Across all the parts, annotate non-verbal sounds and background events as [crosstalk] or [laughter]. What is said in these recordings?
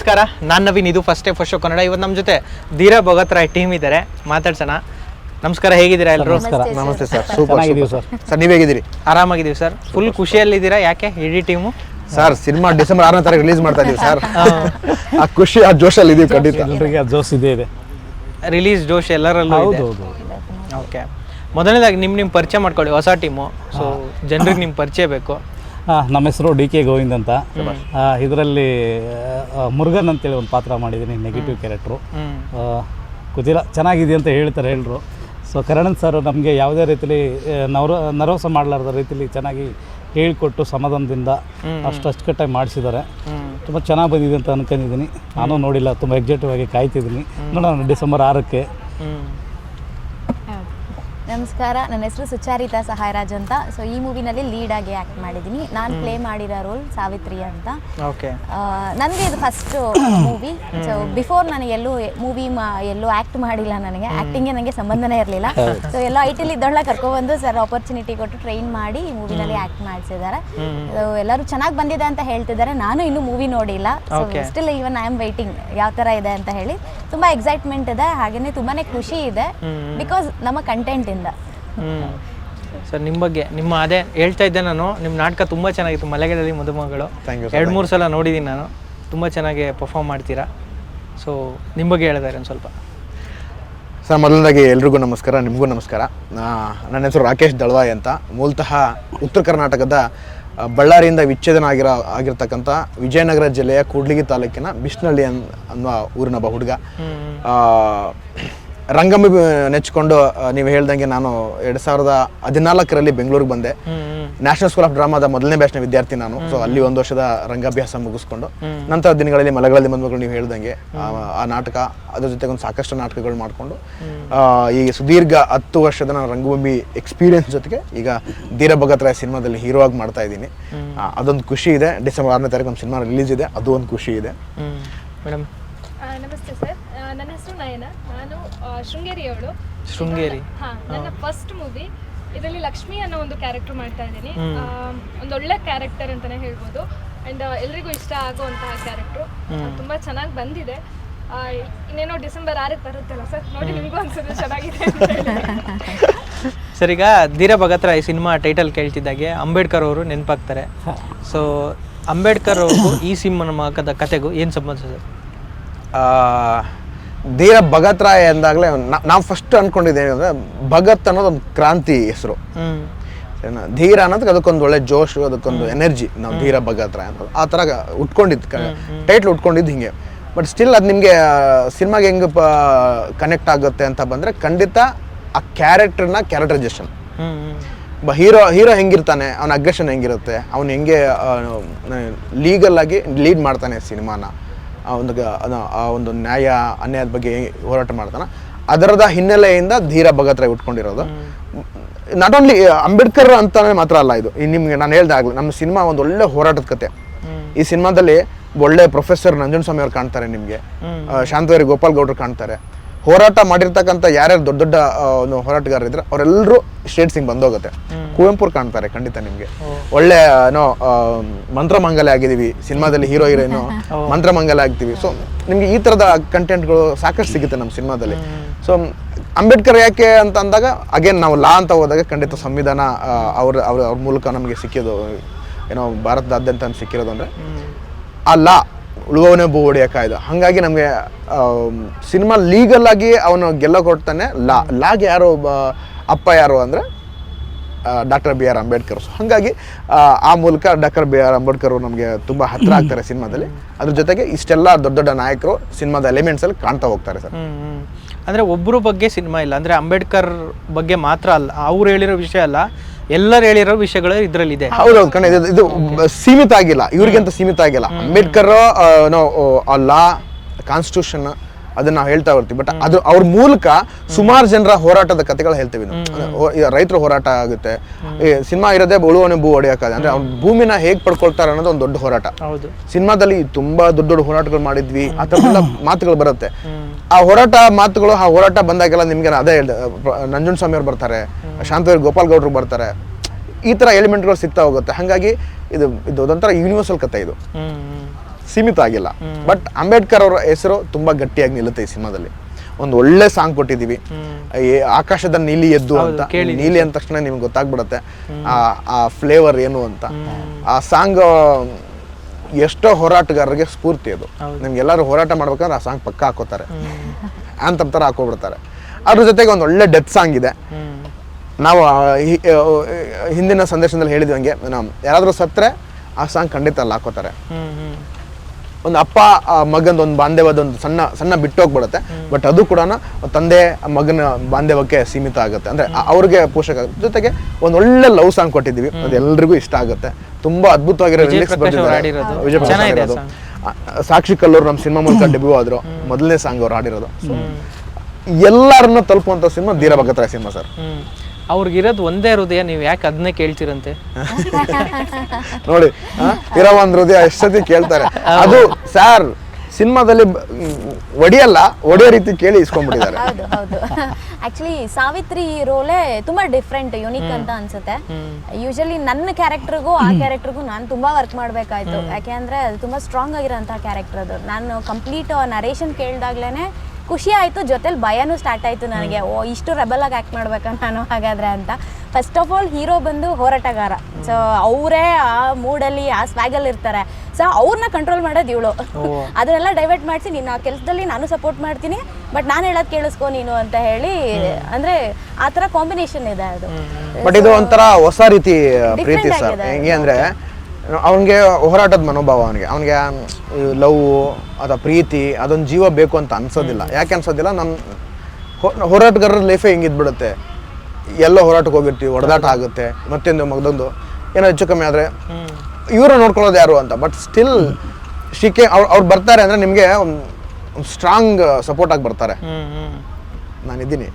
ನಮಸ್ಕಾರ ನಾನು ನವೀನ್ ಇದು first day first show Kannada. ಇವತ್ತು ನಮ್ಮ ಜೊತೆ ಧೀರಾ ಭಗತ್ ರಾಯ್ ಟೀಮ್ ಇದ್ದಾರೆ. ಮಾತಾಡ್ಸೋಣ. ನಮಸ್ಕಾರ ಹೇಗಿದ್ದೀರಾ ಎಲ್ಲರೂ ನಮಸ್ತೆ ಸರ್. Super sir sir. ನೀವು ಹೇಗಿದ್ದೀರಿ ಆರಾಮಾಗಿದ್ದೀವಿ ಸರ್. ಫುಲ್ ಖುಷಿಯಲ್ಲಿದ್ದೀರಾ? ಯಾಕೆ? ಇಡೀ ಟೀಮು ಸರ್ ಸಿನಿಮಾ ಡಿಸೆಂಬರ್ ಆರನೇ ತಾರೀಕು ರಿಲೀಸ್ ಮಾಡ್ತಾ ಇದ್ದೀವಿ ಸರ್. ಆ ಖುಷಿ ಆ ಜೋಶಲ್ಲಿ ಇದೀವಿ ಖಂಡಿತ. ಎಲ್ಲರಿಗೆ ಜೋಶ್ ಇದೇ ಇದೆ. ರಿಲೀಸ್ ಜೋಶ್ ಎಲ್ಲರಲ್ಲೂ ಹೌದು ಇದೆ ಹೌದು. ಓಕೆ ಮೊದಲನೇದಾಗಿ ನಿಮ್ಮ ನಿಮ್ಮ ಪರಿಚಯ ಮಾಡ್ಕೊಳ್ಳಿ. ಹೊಸ ಟೀಮು ಸೊ ಜನರಿಗೆ ನಿಮ್ಮ ಪರಿಚಯ ಬೇಕು. ಹಾಂ ನಮ್ಮ ಹೆಸರು ಡಿ ಕೆ ಗೋವಿಂದ್ ಅಂತ. ಇದರಲ್ಲಿ ಮುರುಗನ್ ಅಂತೇಳಿ ಒಂದು ಪಾತ್ರ ಮಾಡಿದ್ದೀನಿ ನೆಗೆಟಿವ್ ಕ್ಯಾರೆಕ್ಟ್ರು ಕುದಿಲ ಚೆನ್ನಾಗಿದೆ ಅಂತ ಹೇಳ್ತಾರೆ ಎಲ್ಲರೂ ಸೊ ಕರಣನ್ ಸರ್ ನಮಗೆ ಯಾವುದೇ ರೀತಿಲಿ ನವರ ನರವಸ ಮಾಡಲಾರ್ದ ರೀತಿಲಿ ಚೆನ್ನಾಗಿ ಹೇಳಿಕೊಟ್ಟು ಸಮಾಧಾನದಿಂದ ಅಷ್ಟು ಅಚ್ಚುಕಟ್ಟಾಗಿ ಮಾಡಿಸಿದ್ದಾರೆ. ತುಂಬ ಚೆನ್ನಾಗಿ ಬಂದಿದೆ ಅಂತ ಅನ್ಕೊಂಡಿದ್ದೀನಿ ನಾನು ನೋಡಿಲ್ಲ ತುಂಬ ಎಕ್ಸೈಟಿವ್ ಆಗಿ ಕಾಯ್ತಿದ್ದೀನಿ. ನೋಡೋಣ ಡಿಸೆಂಬರ್ ಆರಕ್ಕೆ. ನಮಸ್ಕಾರ. ನನ್ನ ಹೆಸರು ಸುಚಾರಿತಾ ಸಹಾಯರಾಜ್ ಅಂತ. ಸೊ ಈ ಮೂವಿನಲ್ಲಿ ಲೀಡ್ ಆಗಿ ಆಕ್ಟ್ ಮಾಡಿದ್ದೀನಿ. ನಾನು ಪ್ಲೇ ಮಾಡಿರೋ ರೋಲ್ ಸಾವಿತ್ರಿ ಅಂತ. ಓಕೆ ನನಗೆ ಇದು ಫಸ್ಟ್ ಮೂವಿ ಸೊ ಬಿಫೋರ್ ನಾನು ಎಲ್ಲೂ ಮೂವಿ ಎಲ್ಲೂ ಆಕ್ಟ್ ಮಾಡಿಲ್ಲ ನನಗೆ. ಆ್ಯಕ್ಟಿಂಗ್ಗೆ ನನಗೆ ಸಂಬಂಧನೇ ಇರಲಿಲ್ಲ. ಸೊ ಎಲ್ಲ ಐ ಟಿಲಿ ಇದ್ದೊಳ್ಳೆ ಕರ್ಕೊಬಂದು ಸರ್ ಆಪರ್ಚುನಿಟಿ ಕೊಟ್ಟು ಟ್ರೈನ್ ಮಾಡಿ ಈ ಮೂವಿನಲ್ಲಿ ಆಕ್ಟ್ ಮಾಡಿಸಿದ್ದಾರೆ. ಸೊ ಎಲ್ಲರೂ ಚೆನ್ನಾಗಿ ಬಂದಿದೆ ಅಂತ ಹೇಳ್ತಿದ್ದಾರೆ. ನಾನು ಇನ್ನೂ ಮೂವಿ ನೋಡಿಲ್ಲ. So. Still even I am waiting ಯಾವ ಥರ ಇದೆ ಅಂತ ಹೇಳಿ. ತುಂಬ ಎಕ್ಸೈಟ್ಮೆಂಟ್ ಇದೆ. ಹಾಗೆಯೇ ತುಂಬಾ ಖುಷಿ ಇದೆ. ಬಿಕಾಸ್ ನಮ್ಮ ಕಂಟೆಂಟಿಂದ ಹ್ಞೂ ಸರ್ ನಿಮ್ಮ ಬಗ್ಗೆ ನಿಮ್ಮ ಅದೇ ಹೇಳ್ತಾ ಇದ್ದೆ ನಾನು ನಿಮ್ಮ ನಾಟಕ ತುಂಬ ಚೆನ್ನಾಗಿತ್ತು ಮಲೆಗಳಲ್ಲಿ ಮದುಮಗಳು. ಎರಡು ಮೂರು ಸಲ ನೋಡಿದ್ದೀನಿ ನಾನು ತುಂಬ ಚೆನ್ನಾಗಿ ಪರ್ಫಾರ್ಮ್ ಮಾಡ್ತೀರಾ. ಸೊ ನಿಮ್ಮ ಬಗ್ಗೆ ಹೇಳಿದ್ದಾರೆ ಒಂದು ಸ್ವಲ್ಪ. ಸರ್ ಮೊದಲನೇದಾಗಿ ಎಲ್ರಿಗೂ ನಮಸ್ಕಾರ ನಿಮಗೂ ನಮಸ್ಕಾರ. ನನ್ನ ಹೆಸರು ರಾಕೇಶ್ ದಳವಾಯಿ ಅಂತ ಮೂಲತಃ ಉತ್ತರ ಕರ್ನಾಟಕದ ಬಳ್ಳಾರಿಯಿಂದ ವಿಚ್ಛೇದನ ಆಗಿರೋ ಆಗಿರ್ತಕ್ಕಂಥ ವಿಜಯನಗರ ಜಿಲ್ಲೆಯ ಕೂಡ್ಲಿಗಿ ತಾಲೂಕಿನ ಬಿಸ್ನಳ್ಳಿ ಅನ್ ಅನ್ನುವ ಊರಿನ ಒಬ್ಬ ಹುಡುಗ. ಆ, ರಂಗಭೂಮಿ ನೆಚ್ಕೊಂಡು ನೀವು ಹೇಳ್ದಂಗೆ ನಾನು ಎರಡ್ ಸಾವಿರದ ಹದಿನಾಲ್ಕರಲ್ಲಿ ಬೆಂಗಳೂರಿಗೆ ಬಂದೆ. ನ್ಯಾಷನಲ್ ಸ್ಕೂಲ್ ಆಫ್ ಡ್ರಾಮಾದ ಮೊದಲನೇ ಬ್ಯಾಚ್ನ ವಿದ್ಯಾರ್ಥಿ ನಾನು. ಸೊ ಅಲ್ಲಿ ಒಂದು ವರ್ಷದ ರಂಗಾಭ್ಯಾಸ ಮುಗಿಸ್ಕೊಂಡು. ನಂತರ ದಿನಗಳಲ್ಲಿ ಮಲಗಳಲ್ಲಿ ಮದುವೆಗಳು ನೀವು ಹೇಳ್ದಂಗೆ ಆ, ನಾಟಕ ಅದ್ರ ಜೊತೆಗೆ ಒಂದು ಸಾಕಷ್ಟು ನಾಟಕಗಳು ಮಾಡಿಕೊಂಡು ಈ ಸುದೀರ್ಘ ಹತ್ತು ವರ್ಷದ ನಾನು ರಂಗಭೂಮಿ ಎಕ್ಸ್ಪೀರಿಯನ್ಸ್ ಜೊತೆಗೆ ಈಗ ಧೀರ ಭಗತ್ ರಾಯ್ ಸಿನಿಮಾದಲ್ಲಿ ಹೀರೋ ಆಗಿ ಮಾಡ್ತಾ ಇದ್ದೀನಿ. ಅದೊಂದು ಖುಷಿ ಇದೆ. ಡಿಸೆಂಬರ್ ಆರನೇ ತಾರೀಕು ನಮ್ಮ ಸಿನಿಮಾ ರಿಲೀಸ್ ಇದೆ. ಅದು ಒಂದು ಖುಷಿ ಇದೆ. ಮೇಡಮ್. ನಮಸ್ತೆ ಸರ್. ನಯನ ನಾನು ಶೃಂಗೇರಿಯವಳು. ಶೃಂಗೇರಿ. ಹಾ ನನ್ನ ಫಸ್ಟ್ ಮೂವಿ ಇದರಲ್ಲಿ ಲಕ್ಷ್ಮಿ ಅನ್ನೋ ಒಂದು ಕ್ಯಾರೆಕ್ಟರ್ ಮಾಡ್ತಾ ಇದ್ದೀನಿ. ಒಳ್ಳೆ ಕ್ಯಾರೆಕ್ಟರ್ ಅಂತಾನೆ ಹೇಳ್ಬೋದು. ಅಂಡ್ ಎಲ್ರಿಗೂ ಇಷ್ಟ ಆಗುವಂತಹ ಕ್ಯಾರೆಕ್ಟ್ರು ತುಂಬಾ ಚೆನ್ನಾಗಿ ಬಂದಿದೆ. ಆ, ಇನ್ನೇನೋ ಡಿಸೆಂಬರ್ ಆರಕ್ಕೆ ಬರುತ್ತಲ್ಲ ಸರ್? ನೋಡಿ ನಿಮಗೂ ಅನ್ಸುತ್ತೆ ಚೆನ್ನಾಗಿದೆ. [laughs] ಸರ್ ಈಗ ಧೀರ ಭಗತ್ ರಾಯ್ ಸಿನಿಮಾ ಟೈಟಲ್ ಕೇಳ್ತಿದ್ದಾಗೆ ಅಂಬೇಡ್ಕರ್ ಅವರು ನೆನಪಾಗ್ತಾರೆ. ಸೊ ಅಂಬೇಡ್ಕರ್ ಅವರು ಈ ಸಿನಿಮಾ ಕತೆಗೂ ಏನು ಸಂಬಂಧ ಸರ್? ಆ, ಧೀರ ಭಗತ್ ರಾಯ್ ಅಂದಾಗಲೇ ನಾವು ಫಸ್ಟ್ ಅನ್ಕೊಂಡಿದ್ದೇವೆ ಅಂದರೆ ಭಗತ್ ಅನ್ನೋದು ಒಂದು ಕ್ರಾಂತಿ ಹೆಸರು. ಸರಿನಾ ಧೀರ ಅನ್ನೋದಕ್ಕೆ ಅದಕ್ಕೊಂದು ಒಳ್ಳೆ ಜೋಶು ಅದಕ್ಕೊಂದು ಎನರ್ಜಿ ನಾವು ಧೀರ ಭಗತ್ ರಾಯ್ ಅನ್ನೋದು. ಆ ಥರ ಉಟ್ಕೊಂಡಿದ್ದು ಟೈಟ್ಲ್ ಉಟ್ಕೊಂಡಿದ್ದು ಹಿಂಗೆ. ಬಟ್ ಸ್ಟಿಲ್ ಅದು ನಿಮಗೆ ಸಿನಿಮಾಗೆ ಹೆಂಗೆ ಕನೆಕ್ಟ್ ಆಗುತ್ತೆ ಅಂತ ಬಂದರೆ ಖಂಡಿತ ಆ ಕ್ಯಾರೆಕ್ಟರ್ನ ಕ್ಯಾರೆಕ್ಟರೈಸೇಷನ್ ಬ ಹೀರೋ ಹೀರೋ ಹೆಂಗಿರ್ತಾನೆ ಅವನ ಅಗ್ರೆಷನ್ ಹೆಂಗಿರುತ್ತೆ ಅವನು ಹೆಂಗೆ ಲೀಗಲ್ ಆಗಿ ಲೀಡ್ ಮಾಡ್ತಾನೆ ಸಿನಿಮಾನ. ಆ ಒಂದು ಆ ಒಂದು ನ್ಯಾಯ ಅನ್ಯಾಯದ ಬಗ್ಗೆ ಹೋರಾಟ ಮಾಡ್ತಾನ. ಅದರದ ಹಿನ್ನೆಲೆಯಿಂದ ಧೀರ ಭಗತ್ ರಾಯ್ ಉಟ್ಕೊಂಡಿರೋದು. ನಾಟ್ ಓನ್ಲಿ ಅಂಬೇಡ್ಕರ್ ಅಂತಾನೆ ಮಾತ್ರ ಅಲ್ಲ ಇದು. ನಿಮ್ಗೆ ನಾನು ಹೇಳ್ದೆ ಆಗ್ಲಿ ನಮ್ಮ ಸಿನಿಮಾ ಒಂದು ಒಳ್ಳೆ ಹೋರಾಟದ ಕತೆ. ಈ ಸಿನಿಮಾದಲ್ಲಿ ಒಳ್ಳೆ ಪ್ರೊಫೆಸರ್ ನಂಜನ್ ಸ್ವಾಮಿ ಅವ್ರು ಕಾಣ್ತಾರೆ ನಿಮಗೆ. ಶಾಂತವೇರಿ ಗೋಪಾಲ್ ಗೌಡ್ರು ಕಾಣ್ತಾರೆ. ಹೋರಾಟ ಮಾಡಿರ್ತಕ್ಕಂಥ ಯಾರ್ಯಾರು ದೊಡ್ಡ ದೊಡ್ಡ ಹೋರಾಟಗಾರರಿದ್ರೆ ಅವರೆಲ್ಲರೂ ಸ್ಟೇಟ್ ಹಿಂಗೆ ಬಂದೋಗುತ್ತೆ. ಕುವೆಂಪುರ್ ಕಾಣ್ತಾರೆ ಖಂಡಿತ ನಿಮಗೆ. ಒಳ್ಳೆ ಏನೋ ಮಂತ್ರಮಂಗಲ ಆಗಿದ್ದೀವಿ ಸಿನಿಮಾದಲ್ಲಿ ಹೀರೋ ಹೀರೋಯಿನ್ [laughs] ಮಂತ್ರಮಂಗಲ ಆಗ್ತೀವಿ ಸೊ ನಿಮ್ಗೆ ಈ ಥರದ ಕಂಟೆಂಟ್ಗಳು ಸಾಕಷ್ಟು ಸಿಗುತ್ತೆ ನಮ್ಮ ಸಿನಿಮಾದಲ್ಲಿ. ಸೊ ಅಂಬೇಡ್ಕರ್ ಯಾಕೆ ಅಂತ ಅಂದಾಗ ಅಗೇನ್ ನಾವು ಲಾ ಅಂತ ಹೋದಾಗ ಖಂಡಿತ ಸಂವಿಧಾನ ಅವ್ರ ಅವ್ರ ಅವ್ರ ಮೂಲಕ ನಮಗೆ ಸಿಕ್ಕಿದ್ದು ಏನೋ ಭಾರತದಾದ್ಯಂತ ಸಿಕ್ಕಿರೋದು ಅಂದರೆ ಆ ಲಾ ಉಳುವವನೇ ಭೂ ಹೊಡೆಯ ಕಾಯ್ದೆ. ಹಾಗಾಗಿ ನಮಗೆ ಸಿನಿಮಾ ಲೀಗಲ್ ಆಗಿ ಅವನು ಗೆಲ್ಲ ಕೊಡ್ತಾನೆ ಲಾ ಲಾಗ್ ಯಾರು ಅಪ್ಪ ಯಾರು ಅಂದರೆ doctor B R Ambedkar. So ಹಾಗಾಗಿ ಆ, ಮೂಲಕ ಡಾಕ್ಟರ್ ಬಿ ಆರ್ ಅಂಬೇಡ್ಕರ್ ನಮಗೆ ತುಂಬ ಹತ್ತಿರ ಆಗ್ತಾರೆ ಸಿನಿಮಾದಲ್ಲಿ. ಅದ್ರ ಜೊತೆಗೆ ಇಷ್ಟೆಲ್ಲ ದೊಡ್ಡ ದೊಡ್ಡ ನಾಯಕರು ಸಿನಿಮಾದ ಎಲಿಮೆಂಟ್ಸಲ್ಲಿ ಕಾಣ್ತಾ ಹೋಗ್ತಾರೆ ಸರ್. ಅಂದ್ರೆ ಒಬ್ಬರು ಬಗ್ಗೆ ಸಿನಿಮಾ ಇಲ್ಲ. ಅಂದ್ರೆ ಅಂಬೇಡ್ಕರ್ ಬಗ್ಗೆ ಮಾತ್ರ ಅಲ್ಲ. ಅವ್ರು ಹೇಳಿರೋ ವಿಷಯ ಅಲ್ಲ. ಎಲ್ಲರೂ ಹೇಳಿರೋ ವಿಷಯಗಳು ಇದರಲ್ಲಿ ಇದೆ ಹೌದೌದು ಕಣ, ಇದು ಇದು ಸೀಮಿತ ಆಗಿಲ್ಲ. ಇವ್ರಿಗಂತ ಸೀಮಿತ ಆಗಿಲ್ಲ. ಅಂಬೇಡ್ಕರ್ ನೋ ಆ ಲಾ ಕಾನ್ಸ್ಟಿಟ್ಯೂಷನ್ ಅದನ್ನ ನಾವು ಹೇಳ್ತಾ ಬರ್ತೀವಿ. ಬಟ್ ಅದು ಅವ್ರ ಮೂಲಕ ಸುಮಾರು ಜನರ ಹೋರಾಟದ ಕಥೆಗಳು ಹೇಳ್ತೀವಿ ನಾವು. ರೈತರ ಹೋರಾಟ ಆಗುತ್ತೆ. ಸಿನಿಮಾ ಇರೋದೇ ಉಳುವನೆ ಭೂ ಹೊಡೆಯೋಕ್ಕಾಗ ಅಂದ್ರೆ ಅವ್ರ ಭೂಮಿನ ಹೇಗ್ ಪಡ್ಕೊಳ್ತಾರೆ ಅನ್ನೋದು ಒಂದು ದೊಡ್ಡ ಹೋರಾಟ. ಸಿನಿಮಾದಲ್ಲಿ ತುಂಬಾ ದೊಡ್ಡ ದೊಡ್ಡ ಹೋರಾಟಗಳು ಮಾಡಿದ್ವಿ. ಆ ಮಾತುಗಳು ಬರುತ್ತೆ. ಆ ಹೋರಾಟ ಮಾತುಗಳು ಆ ಹೋರಾಟ ಬಂದಾಗೆಲ್ಲ ನಿಮ್ಗೆ ಅದೇ ಹೇಳ್ದೆ. ನಂಜುನ್ ಸ್ವಾಮಿ ಅವ್ರು ಬರ್ತಾರೆ ಶಾಂತವೀರ್ ಗೋಪಾಲ್ ಗೌಡ್ರು ಬರ್ತಾರೆ. ಈ ತರ ಎಲಿಮೆಂಟ್ಗಳು ಸಿಗ್ತಾ ಹೋಗುತ್ತೆ. ಹಾಗಾಗಿ ಇದು ಇದು ಒಂಥರ ಯೂನಿವರ್ಸಲ್ ಕತೆ ಇದು. ಸೀಮಿತ ಆಗಿಲ್ಲ ಬಟ್ ಅಂಬೇಡ್ಕರ್ ಅವರ ಹೆಸರು ತುಂಬಾ ಗಟ್ಟಿಯಾಗಿ ನಿಲ್ಲುತ್ತೆ ಈ ಸಿನಿಮಾದಲ್ಲಿ. ಒಂದು ಒಳ್ಳೆ ಸಾಂಗ್ ಕೊಟ್ಟಿದ್ದೀವಿ. ಈ ಆಕಾಶದ ನೀಲಿ ಎದ್ದು ಅಂತ. ನೀಲಿ ಅಂದ ತಕ್ಷಣ ನಿಮ್ಗೆ ಗೊತ್ತಾಗ್ಬಿಡತ್ತೆ. ಆ ಆ ಫ್ಲೇವರ್ ಏನು ಅಂತ. ಆ ಸಾಂಗ್ ಎಷ್ಟೋ ಹೋರಾಟಗಾರರಿಗೆ ಸ್ಫೂರ್ತಿ ಅದು. ನಿಮ್ಗೆ ಎಲ್ಲರೂ ಹೋರಾಟ ಮಾಡ್ಬೇಕಂದ್ರೆ ಆ ಸಾಂಗ್ ಪಕ್ಕ ಹಾಕೋತಾರೆ. ಅಂತ ಥರ ಹಾಕೋಬಿಡ್ತಾರೆ. ಅದ್ರ ಜೊತೆಗೆ ಒಂದು ಒಳ್ಳೆ ಡೆತ್ ಸಾಂಗ್ ಇದೆ. ನಾವು ಹಿಂದಿನ ಸಂದೇಶದಲ್ಲಿ ಹೇಳಿದ್ವಂಗೆ ನಾವು ಯಾರಾದರೂ ಸತ್ತರೆ ಆ ಸಾಂಗ್ ಖಂಡಿತ ಅಲ್ಲಿ ಹಾಕೋತಾರೆ. ಒಂದು ಅಪ್ಪ ಆ ಮಗಂದು ಒಂದು ಬಾಂಧವ್ಯದ ಒಂದು ಸಣ್ಣ ಸಣ್ಣ ಬಿಟ್ಟೋಗ್ಬಿಡುತ್ತೆ. ಬಟ್ ಅದು ಕೂಡ ತಂದೆ ಮಗನ ಬಾಂಧವ್ಯಕ್ಕೆ ಸೀಮಿತ ಆಗುತ್ತೆ. ಅಂದ್ರೆ ಅವ್ರಿಗೆ ಪೋಷಕ ಆಗುತ್ತೆ. ಜೊತೆಗೆ ಒಂದು ಒಳ್ಳೆ ಲವ್ ಸಾಂಗ್ ಕೊಟ್ಟಿದ್ದೀವಿ. ಅದು ಎಲ್ರಿಗೂ ಇಷ್ಟ ಆಗುತ್ತೆ. ತುಂಬಾ ಅದ್ಭುತವಾಗಿರೋ ಬರ್ತಿದ್ದಾರೆ ಸಾಕ್ಷಿ ಕಲ್ಲೂರು ನಮ್ಮ ಸಿನಿಮಾ ಮೂಲಕ ಡೆಬ್ಯೂ ಆದ್ರು. ಮೊದಲನೇ ಸಾಂಗ್ ಅವ್ರು ಹಾಡಿರೋದು. ಎಲ್ಲರನ್ನ ತಲುಪುವಂತ ಸಿನಿಮಾ ಧೀರ ಭಗತ್ರ ಸಿನಿಮಾ ಸರ್. ಅವ್ರಿಗಿರೋದು ಒಂದೇ ಹೃದಯ ನೀವು ಯಾಕೆ ಅದನ್ನೇ ಕೇಳ್ತೀರಂತೆ? ನೋಡಿ ಇರೋ ಒಂದ್ ಹೃದಯ ಎಷ್ಟೊತ್ತಿ ಕೇಳ್ತಾರೆ. ಅದು ಸರ್ ಸಿನಿಮಾದಲ್ಲಿ ಒಡಿಯಲ್ಲ ಒಡೆಯೋ ರೀತಿ ಕೇಳಿ ಇಸ್ಕೊಂಡ್ಬಿಟ್ಟಿದ್ದಾರೆ. ಹೌದು ಹೌದು. ಆಕ್ಚುಲಿ ಸಾವಿತ್ರಿ ರೋಲೇ ತುಂಬಾ ಡಿಫ್ರೆಂಟ್ ಯುನಿಕ್ ಅಂತ ಅನ್ಸುತ್ತೆ. ಯೂಶಲಿ ನನ್ನ ಕ್ಯಾರೆಕ್ಟರ್ಗೂ ಆ ಕ್ಯಾರೆಕ್ಟರ್ಗೂ ನಾನು ತುಂಬಾ ವರ್ಕ್ ಮಾಡ್ಬೇಕಾಯ್ತು. ಯಾಕೆಂದ್ರೆ ಅದು ತುಂಬಾ ಸ್ಟ್ರಾಂಗ್ ಆಗಿರೋಂಥ ಕ್ಯಾರೆಕ್ಟರ್ ಅದು. ನಾನು ಕಂಪ್ಲೀಟ್ ನರೇಷನ್ ಕೇಳಿದಾಗ್ಲೇನೆ ಖುಷಿ ಆಯಿತು. ಜೊತೆಲಿ ಭಯನೂ ಸ್ಟಾರ್ಟ್ ಆಯಿತು ನನಗೆ. ಓ ಇಷ್ಟು ರೆಬಲ್ ಆಗಿ ಆಕ್ಟ್ ಮಾಡ್ಬೇಕಾ ನಾನು ಹಾಗಾದ್ರೆ ಅಂತ. ಫಸ್ಟ್ ಆಫ್ ಆಲ್ ಹೀರೋ ಬಂದು ಹೋರಾಟಗಾರ. ಸೊ ಅವರೇ ಆ ಮೂಡಲ್ಲಿ ಆ ಸ್ವ್ಯಾಗಲ್ಲಿ ಇರ್ತಾರೆ. ಸೊ ಅವ್ರನ್ನ ಕಂಟ್ರೋಲ್ ಮಾಡೋದು ಇವಳು. [laughs] ಅದನ್ನೆಲ್ಲ ಡೈವರ್ಟ್ ಮಾಡಿಸಿ ನೀನು ಆ ಕೆಲಸದಲ್ಲಿ ನಾನು ಸಪೋರ್ಟ್ ಮಾಡ್ತೀನಿ ಬಟ್ ನಾನು ಹೇಳೋದು ಕೇಳಿಸ್ಕೊ ನೀನು ಅಂತ ಹೇಳಿ ಅಂದ್ರೆ ಆ ಥರ ಕಾಂಬಿನೇಷನ್ ಇದೆ ಅದು. ಬಟ್ ಇದು ಒಂಥರ ಹೊಸ ರೀತಿ ಪ್ರೀತಿ ಸರ್. ಹೆಂಗೆ ಅಂದ್ರೆ ಅವನಿಗೆ ಹೋರಾಟದ ಮನೋಭಾವ ಅವನಿಗೆ. ಅವನಿಗೆ ಲವ್ ಅಥವಾ ಪ್ರೀತಿ ಅದೊಂದು ಜೀವ ಬೇಕು ಅಂತ ಅನ್ಸೋದಿಲ್ಲ. ಯಾಕೆ ಅನ್ಸೋದಿಲ್ಲ? ನಮ್ಮ ಹೋರಾಟಗಾರರ ಲೈಫೇ ಹಿಂಗಿದ್ಬಿಡುತ್ತೆ ಎಲ್ಲ ಹೋರಾಟಕ್ಕೆ ಹೋಗಿರ್ತೀವಿ ಹೊಡೆದಾಟ ಆಗುತ್ತೆ. ಮತ್ತೊಂದು ಮಗದೊಂದು ಏನೋ ಹೆಚ್ಚು ಕಮ್ಮಿ ಆದರೆ ಇವರು ನೋಡ್ಕೊಳ್ಳೋದು ಯಾರು ಅಂತ. ಬಟ್ ಸ್ಟಿಲ್ ಶಿಕೆ ಅವ್ರು ಅವ್ರು ಬರ್ತಾರೆ ಅಂದರೆ ನಿಮಗೆ ಒಂದು ಸ್ಟ್ರಾಂಗ್ ಸಪೋರ್ಟ್ ಆಗಿ ಬರ್ತಾರೆ. ನಾನಿದ್ದೀನಿ.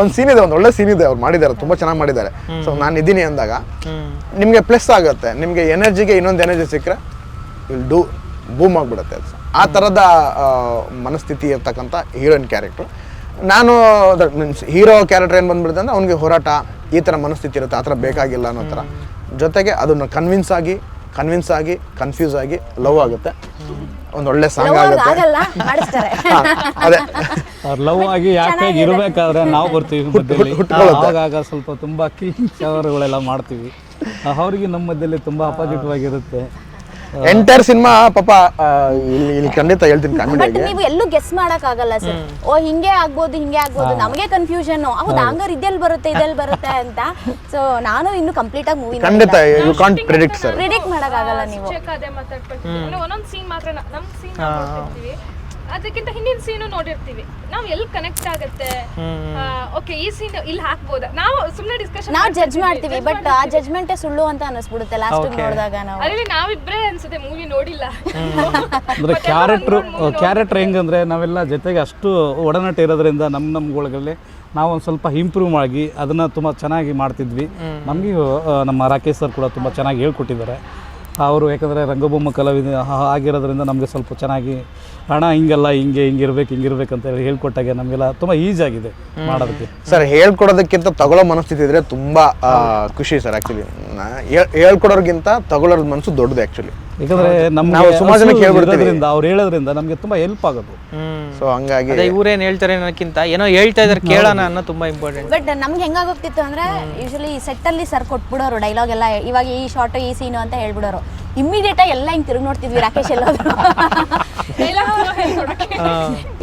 ಒಂದು ಸೀನ್ ಇದೆ ಒಂದು ಒಳ್ಳೆ ಸೀನ್ ಇದೆ ಅವ್ರು ಮಾಡಿದ್ದಾರೆ ತುಂಬ ಚೆನ್ನಾಗಿ ಮಾಡಿದ್ದಾರೆ. ಸೊ ನಾನು ಇದ್ದೀನಿ ಅಂದಾಗ ನಿಮಗೆ ಪ್ಲಸ್ ಆಗುತ್ತೆ. ನಿಮಗೆ ಎನರ್ಜಿಗೆ ಇನ್ನೊಂದು ಎನರ್ಜಿ ಸಿಕ್ಕರೆ ವಿಲ್ ಡೂ ಬೂಮ್ ಆಗಿಬಿಡುತ್ತೆ ಆ ಥರದ ಮನಸ್ಥಿತಿ ಇರ್ತಕ್ಕಂಥ ಹೀರೋಯಿನ್ ಕ್ಯಾರೆಕ್ಟ್ರು ನಾನು ಮೀನ್ಸ್ ಹೀರೋ ಕ್ಯಾರೆಕ್ಟರ್ ಏನು ಬಂದ್ಬಿಡುತ್ತೆ ಅಂದರೆ ಅವ್ನಿಗೆ ಹೋರಾಟ ಈ ಥರ ಮನಸ್ಥಿತಿ ಇರುತ್ತೆ ಆ ಥರ ಬೇಕಾಗಿಲ್ಲ ಅನ್ನೋ ಥರ ಜೊತೆಗೆ ಅದನ್ನು ಕನ್ವಿನ್ಸ್ ಆಗಿ ಕನ್ವಿನ್ಸ್ ಆಗಿ ಕನ್ಫ್ಯೂಸ್ ಆಗಿ ಲವ್ ಆಗುತ್ತೆ. ಒಂದು ಒಳ್ಳೆ ಸಾಂಗ್ ಆಗುತ್ತೆ. ಆಗಲ್ಲ ಮಾಡಿಸ್ತಾರೆ. [laughs] ಅದೇ. ಅವ್ರು ಲವ್ ಆಗಿ ಯಾಕೆ ಇರಬೇಕಾದ್ರೆ ನಾವು ಬರ್ತೀವಿ [laughs] ಮಧ್ಯದಲ್ಲಿ. ಸ್ವಲ್ಪ ತುಂಬಾ ಕಿಂಗ್ ಶವರ್ಗಳೆಲ್ಲ ಮಾಡ್ತೀವಿ ಅವರಿಗೆ ನಮ್ಮ ಮಧ್ಯದಲ್ಲಿ ತುಂಬಾ ಅಪೋಸಿಟಿವ್ ಆಗಿರುತ್ತೆ ಎಂಟೈರ್ ಸಿನಿಮಾ ಪಾಪ ಇಲ್ಲಿ ಇಲ್ಲಿ ಖಂಡಿತ ಹೇಳ್ತೀನಿ ಬಟ್ ಕಾಮಿಡಿಯಾಗಿ ನೀವು ಎಲ್ಲೂ ಗೆಸ್ ಮಾಡಕ್ ಆಗಲ್ಲ ಸರ್ ಓ ಹಿಂಗೆ ಆಗ್ಬೋದು ಹಿಂಗೆ ಆಗ್ಬೋದು ನಮಗೆ ಕನ್ಫ್ಯೂಷನ್ ಹೌದು? ಹಂಗಾರೆ ಇದೆಲ್ಲ ಬರುತ್ತೆ ಇದೆಲ್ [laughs] ಬರುತ್ತೆ ಅಂತ. ಸೊ ನಾನು ಇನ್ನು ಕಂಪ್ಲೀಟ್ ಆಗಿ ಮೂವಿ ಖಂಡಿತ you can't predict sir predict ಮಾಡಕ್ ಆಗಲ್ಲ ನೀವು ಚೆಕ್ ಅದೇ ಮಾತಾಡ್ಕೊಳ್ತೀವಿ. ಒಂದೊಂದು ಸೀನ್ ಮಾತ್ರ ನಮ್ಮ ನಮ್ ಸೀನ್ ಅದಕ್ಕಿಂತ ಹಿಂದಿನ ಸೀನು ನೋಡಿರ್ತೀವಿ. ನಾವು ಎಲ್ಲಿ ಕನೆಕ್ಟ್ ಆಗತ್ತೆ? ಓಕೆ ಈ ಸೀನ್ ಇಲ್ಲಿ ಹಾಕ್ಬೋದಾ? ನಾವು ಸುಮ್ಮನೆ ಡಿಸ್ಕಷನ್ ನಾವು ಜಡ್ಜ್ ಮಾಡ್ತೀವಿ. ಬಟ್ ಆ ಜಡ್ಜ್ಮೆಂಟ್ ಸುಳ್ಳು ಅಂತ ಅನಿಸ್ಬಿಡುತ್ತೆ ಲಾಸ್ಟ್ ನೋಡಿದಾಗ ನಾವು. ಅಲ್ಲಿ ನಾವಿಬ್ರೇ ಅನ್ಸುತ್ತೆ ಮೂವಿ ನೋಡಿಲ್ಲ. ಅಂದ್ರೆ ಕ್ಯಾರೆಕ್ಟರ್ ಕ್ಯಾರೆಕ್ಟರ್ ಹೆಂಗಂದ್ರೆ ನಾವೆಲ್ಲ ಜೊತೆಗೆ ಅಷ್ಟು ಒಡನಾಟ ಇರೋದ್ರಿಂದ ನಮ್ಮ ನಮ್ಗಳಿಗೆ ನಾವು ಒಂದು ಸ್ವಲ್ಪ ಇಂಪ್ರೂವ್ ಆಗಿ ಅದನ್ನು ತುಂಬ ಚೆನ್ನಾಗಿ ಮಾಡ್ತಿದ್ವಿ. ನಮಗೆ ನಮ್ಮ ರಾಕೇಶ್ ಸರ್ ಕೂಡ ತುಂಬ ಚೆನ್ನಾಗಿ ಹೇಳ್ಕೊಟ್ಟಿದ್ದಾರೆ. ಅವರು ಯಾಕಂದರೆ ರಂಗಭೂಮ ಕಲಾವಿದ ಆಗಿರೋದ್ರಿಂದ ನಮಗೆ ಸ್ವಲ್ಪ ಚೆನ್ನಾಗಿ ಹಣ ಹಿಂಗಲ್ಲ ಹಿಂಗೆ ಹಿಂಗಿರ್ಬೇಕು ಹಿಂಗಿರ್ಬೇಕು ಅಂತ ಹೇಳಿ ಹೇಳ್ಕೊಟ್ಟಾಗೆ ನಮಗೆಲ್ಲ ತುಂಬ ಈಸಿ ಆಗಿದೆ ಮಾಡೋದಕ್ಕೆ. ಸರ್ ಹೇಳ್ಕೊಡೋದಕ್ಕಿಂತ ತಗೊಳ್ಳೋ ಮನಸ್ಥಿತಿ ಇದ್ರೆ ತುಂಬ ಖುಷಿ ಸರ್ ಆಕ್ಚುಲಿ ಹೇಳ್ಕೊಡೋರ್ಗಿಂತ ತಗೊಳ್ಳೋರ್ ಮನಸ್ಸು ದೊಡ್ಡದು ಆಕ್ಚುಲಿ ಯಾಕಂದರೆ ನಾವು ಸುಮಾರು ಜನ ಹೇಳ್ಬಿಡ್ತೀವಿ. ಅವ್ರು ಹೇಳೋದ್ರಿಂದ ನಮಗೆ ತುಂಬಾ ಹೆಲ್ಪ್ ಆಗೋದು. ಸೊ ಹಂಗಾಗಿ ಅದೇ ಇವ್ರೇನ್ ಹೇಳ್ತಾರೆ ಅನ್ನೋಕ್ಕಿಂತ ಏನೋ ಹೇಳ್ತಾ ಇದಾರೆ ಕೇಳೋಣ ಅನ್ನೋ ತುಂಬಾ ಇಂಪಾರ್ಟೆಂಟ್ ಬಟ್ ನಮ್ಗೆ ಹೆಂಗಾಗೋಗ್ತಿತ್ತು ಅಂದ್ರೆ ಯೂಶಲಿ ಸೆಟ್ಟಲ್ಲಿ ಸರ್ ಕೊಟ್ಬಿಡೋರು ಡೈಲಾಗ್ ಎಲ್ಲ ಇವಾಗ ಈ ಶಾರ್ಟ್ ಈ ಸೀನು ಅಂತ ಹೇಳ್ಬಿಡೋರು. ಇಮ್ಮಿಡಿಯೇಟ್ ಆಗಿ ಎಲ್ಲ ಹಿಂಗ್ ತಿರುಗಿ ನೋಡ್ತಿದ್ವಿ ರಾಕೇಶ್ ಎಲ್ಲಾದ್ರು. [laughs]